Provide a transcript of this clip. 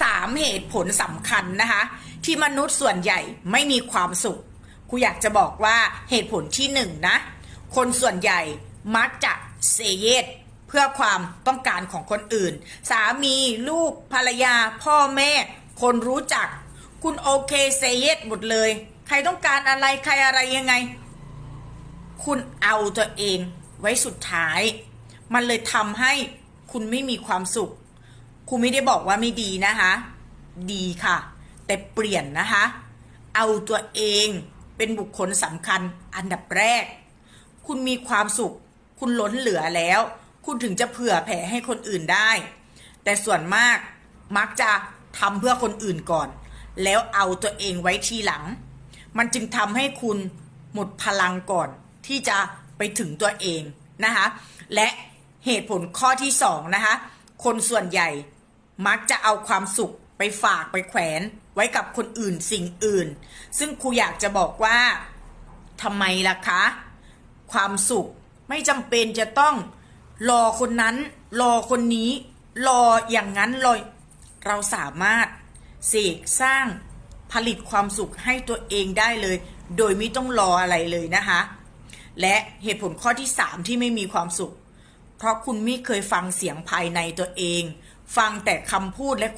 สามเหตุผลสำคัญนะคะ ที่มนุษย์ส่วนใหญ่ไม่มีความสุขครูอยากจะบอกว่าเหตุผลที่หนึ่งนะคนส่วนใหญ่มักจะเซเยสเพื่อความต้องการของคนอื่น สามีลูกภรรยา พ่อแม่ คนรู้จัก คุณโอเคเซเยสหมดเลย ใครต้องการอะไรใครอะไรยังไง คุณเอาตัวเองไว้สุดท้าย มันเลยทำให้คุณไม่มีความสุข คุณไม่ได้บอกว่าไม่ดีนะคะ ดีค่ะ แต่เปลี่ยนนะคะ เอาตัวเองเป็นบุคคลสำคัญอันดับแรก คุณมีความสุข คุณล้นเหลือแล้ว คุณถึงจะเผื่อแผ่ให้คนอื่นได้ แต่ส่วนมากมักจะทำเพื่อคนอื่นก่อน แล้วเอาตัวเองไว้ทีหลัง มันจึงทำให้คุณหมดพลังก่อนที่จะไปถึงตัวเองนะคะ และเหตุผลข้อที่สองนะคะ คนส่วนใหญ่ มักจะเอาความสุขไปฝากไปแขวนไว้กับคนอื่นสิ่งอื่น ซึ่งครูอยากจะบอกว่าทำไมล่ะคะ ความสุขไม่จำเป็นจะต้องรอคนนั้น รอคนนี้ รออย่างนั้นเลย เราสามารถเสกสร้างผลิตความสุขให้ตัวเองได้เลย โดยไม่ต้องรออะไรเลยนะคะ และเหตุผลข้อที่ 3 ที่ไม่มีความสุข เพราะคุณไม่เคยฟังเสียงภายในตัวเอง ฟังแต่คำพูดและ